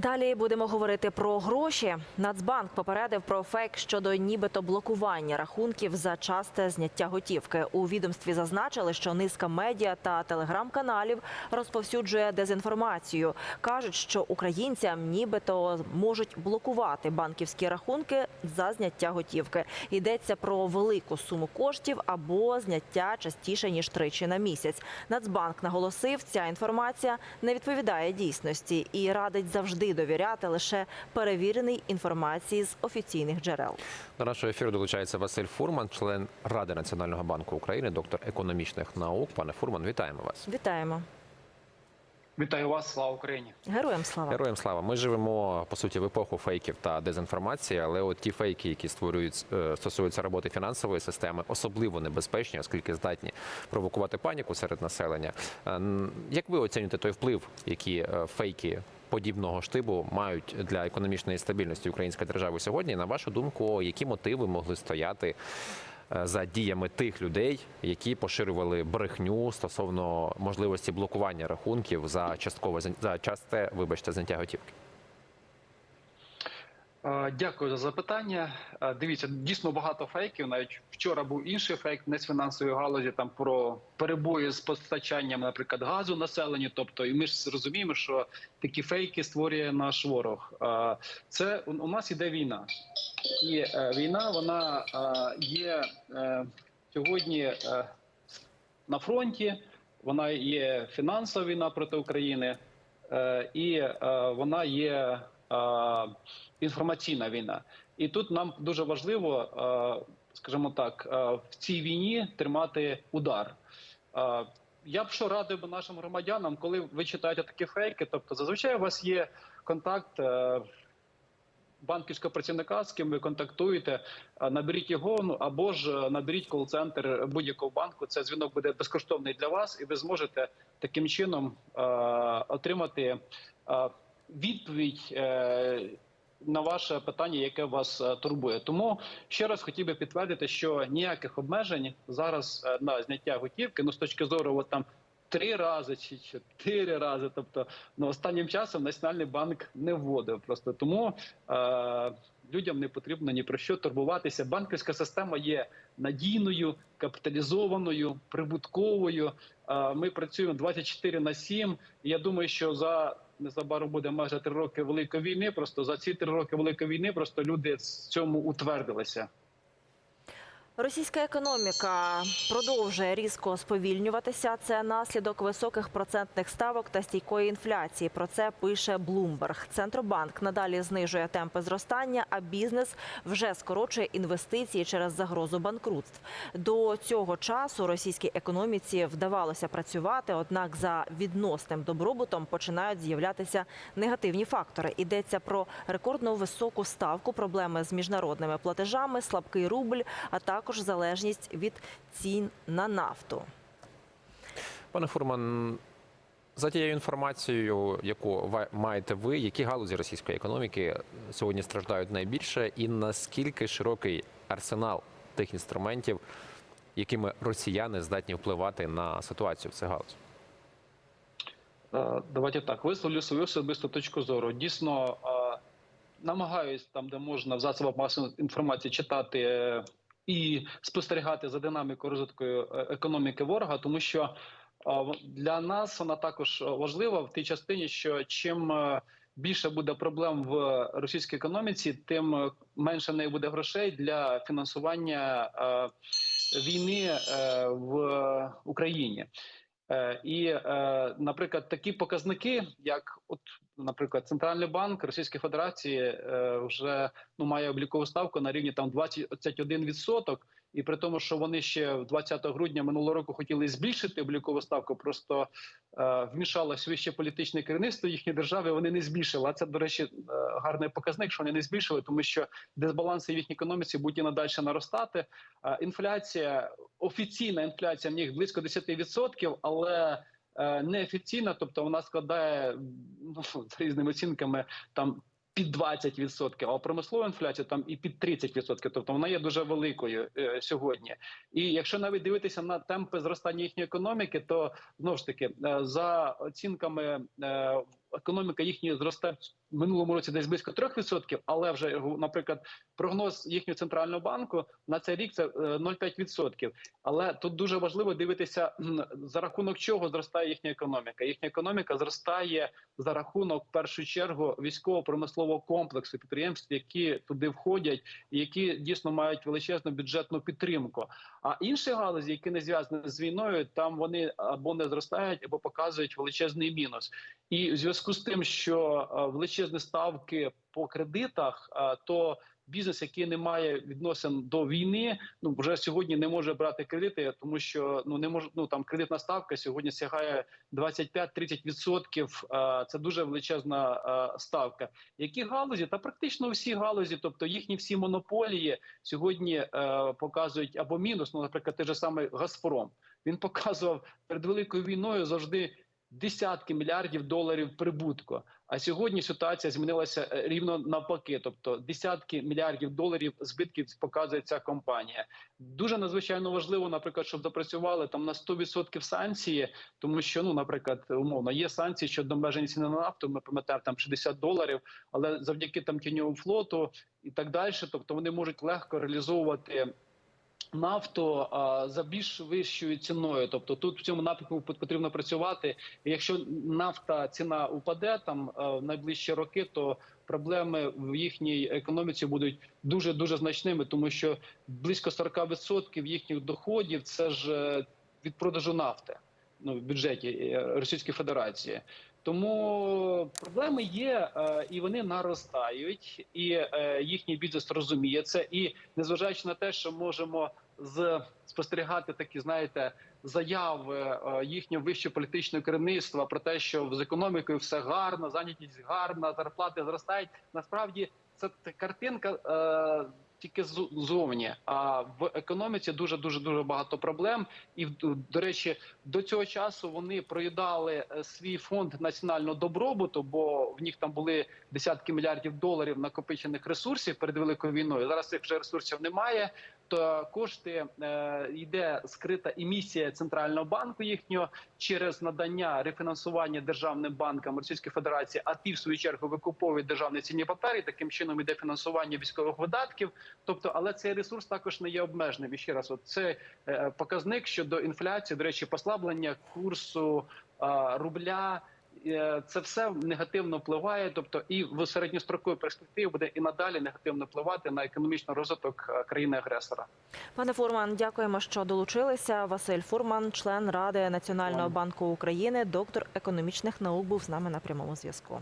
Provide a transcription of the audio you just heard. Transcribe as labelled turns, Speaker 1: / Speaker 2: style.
Speaker 1: Далі будемо говорити про гроші. Нацбанк попередив про фейк щодо нібито блокування рахунків за часте зняття готівки. У відомстві зазначили, що низка медіа та телеграм-каналів розповсюджує дезінформацію. кажуть, що українцям нібито можуть блокувати банківські рахунки за зняття готівки. Йдеться про велику суму коштів або зняття частіше ніж тричі на місяць. Нацбанк наголосив, ця інформація не відповідає дійсності і радить завжди довіряти лише перевіреній інформації з офіційних джерел.
Speaker 2: До нашого ефіру долучається Василь Фурман, член Ради Національного банку України, доктор економічних наук. Пане Фурман, вітаємо вас.
Speaker 1: Вітаємо
Speaker 3: Вітаю вас, слава Україні.
Speaker 1: героям слава.
Speaker 2: Героям слава. Ми живемо по суті в епоху фейків та дезінформації, але от ті фейки, які створюють е, стосуються роботи фінансової системи, особливо небезпечні, оскільки здатні провокувати паніку серед населення. Е, Як ви оцінюєте той вплив, які е, фейки? Подібного штибу мають для економічної стабільності української держави сьогодні. На вашу думку, які мотиви могли стояти е, за діями тих людей, які поширювали брехню стосовно можливості блокування рахунків за часткове за часте, вибачте, зняття готівки?
Speaker 3: Е, Дякую за запитання. Е, Дивіться, дійсно багато фейків. Навіть вчора був інший фейк не з фінансової галузі, там про перебої з постачанням, наприклад, газу населенню. Тобто, і ми ж розуміємо, що такі фейки створює наш ворог. Е, Це у нас іде війна, і війна вона є сьогодні на фронті. Вона є фінансова війна проти України, і вона є інформаційна війна. І тут нам дуже важливо, е, скажімо так, е, в цій війні тримати удар. Е, Я б що радив би нашим громадянам, коли ви читаєте такі фейки, тобто зазвичай у вас є контакт. е, Банківського працівника, з ким ви контактуєте, е, наберіть його ну або ж е, наберіть кол-центр будь-якого банку. Це дзвінок буде безкоштовний для вас, і ви зможете таким чином е, отримати е, відповідь е, на ваше питання, яке вас е, турбує. Тому ще раз хотів би підтвердити, що ніяких обмежень зараз е, на зняття готівки, ну з точки зору, от там. Три рази чи чотири рази, тобто ну, останнім часом Національний банк не вводив. Просто тому е, людям не потрібно ні про що турбуватися. Банківська система є надійною, капіталізованою, прибутковою. Е, ми працюємо 24 на 7. І я думаю, що за незабаром буде майже три роки великої війни. Просто за ці три роки великої війни просто люди в цьому утвердилися.
Speaker 1: Російська економіка продовжує різко сповільнюватися. Це наслідок високих процентних ставок та стійкої інфляції. Про це пише Bloomberg. Центробанк надалі знижує темпи зростання, а бізнес вже скорочує інвестиції через загрозу банкрутств. До цього часу російській економіці вдавалося працювати однак за відносним добробутом починають з'являтися негативні фактори. Йдеться про рекордно високу ставку, проблеми з міжнародними платежами, слабкий рубль, а також залежність від цін на нафту.
Speaker 2: Пане Фурман, за тією інформацією, яку маєте ви, які галузі російської економіки сьогодні страждають найбільше, і наскільки широкий арсенал тих інструментів, якими росіяни здатні впливати на ситуацію в цих галузях?
Speaker 3: Е, Давайте так висловлю свою особисту точку зору. Дійсно е, намагаюсь там, де можна в засобах масової інформації читати е, і спостерігати за динамікою розвитку е, економіки ворога, тому що е, для нас вона також важлива в тій частині, що чим е, більше буде проблем в російській економіці, тим е, менше в неї буде грошей для фінансування е, війни е, в Україні. Е, І, е, наприклад, такі показники, як, от, наприклад, Центральний банк Російської Федерації е, вже ну має облікову ставку на рівні там 21%, і при тому, що вони ще в 20 грудня минулого року хотіли збільшити облікову ставку, просто е, вмішалось вище політичне керівництво їхньої держави. Вони не збільшили. А це, до речі, е, гарний показник, що вони не збільшили, тому що дисбаланси в їхній економіці будуть і надалі наростати. Е, Інфляція, офіційна інфляція в них близько 10%, але неофіційна, тобто вона складає ну, за різними оцінками там. Під 20%, а промислова інфляція там і під 30%, тобто вона є дуже великою е, сьогодні. І якщо навіть дивитися на темпи зростання їхньої економіки, то знову ж таки е, за оцінками е, економіка їхня зросте в минулому році десь близько 3%, але вже наприклад, прогноз їхнього центрального банку на цей рік це е, 0,5%. Але тут дуже важливо дивитися за рахунок чого зростає їхня економіка. Їхня економіка зростає за рахунок в першу чергу військово-промислового комплексу підприємств, які туди входять, які дійсно мають величезну бюджетну підтримку. А інші галузі, які не зв'язані з війною, там вони або не зростають, або показують величезний мінус. І в зв'язку з тим, що е, величезні ставки по кредитах, е, то бізнес, який не має відносин до війни, ну вже сьогодні не може брати кредити, тому що ну не може ну там кредитна ставка сьогодні сягає 25-30%. е, Це дуже величезна ставка. Які галузі? Та практично всі галузі, тобто їхні всі монополії сьогодні показують або мінус. Ну, наприклад, той же самий Газпром. Він показував перед великою війною завжди десятки мільярдів доларів прибутку. А сьогодні ситуація змінилася е, рівно навпаки, тобто десятки мільярдів доларів збитків показує ця компанія. Дуже надзвичайно важливо, наприклад, щоб запрацювали там на 100% санкції, тому що ну, наприклад, умовно є санкції щодо обмежень ціни на нафту. Ми пам'ятаємо там 60 доларів, але завдяки там тіньовому флоту і так далі, тобто вони можуть легко реалізовувати нафту а, за більш вищою ціною. Тобто тут в цьому напрямку потрібно працювати. Якщо нафта ціна упаде там в найближчі роки, то проблеми в їхній економіці будуть дуже дуже значними, тому що близько 40% їхніх доходів це ж е, від продажу нафти ну в бюджеті е, Російської Федерації. Тому проблеми є, е, і вони наростають, і е, їхній бізнес розуміє це. І незважаючи на те, що можемо з спостерігати такі, знаєте, заяви е, їхнього вищого політичного керівництва про те, що з економікою все гарно, зайнятість гарна, зарплати зростають. Насправді це картинка. Тільки з- зовні, а в економіці дуже дуже дуже багато проблем. І до речі, до цього часу вони проїдали е, свій фонд національного добробуту, бо в них там були десятки мільярдів доларів накопичених ресурсів перед великою війною. Зараз цих вже ресурсів немає. То кошти е, йде скрита емісія центрального банку їхнього через надання рефінансування державним банкам Російської Федерації, а ті в свою чергу викуповують державні цінні папери. Таким чином іде фінансування військових видатків. Тобто, але цей ресурс також не є обмеженим. І ще раз, от це е, показник щодо інфляції. До речі, послаблення курсу е, рубля. е, Це все негативно впливає, тобто і в середньостроковій перспективі буде і надалі негативно впливати на економічний розвиток країни-агресора.
Speaker 1: Пане Фурман, дякуємо, що долучилися. Василь Фурман, член Ради Національного банку України, доктор економічних наук, був з нами на прямому зв'язку.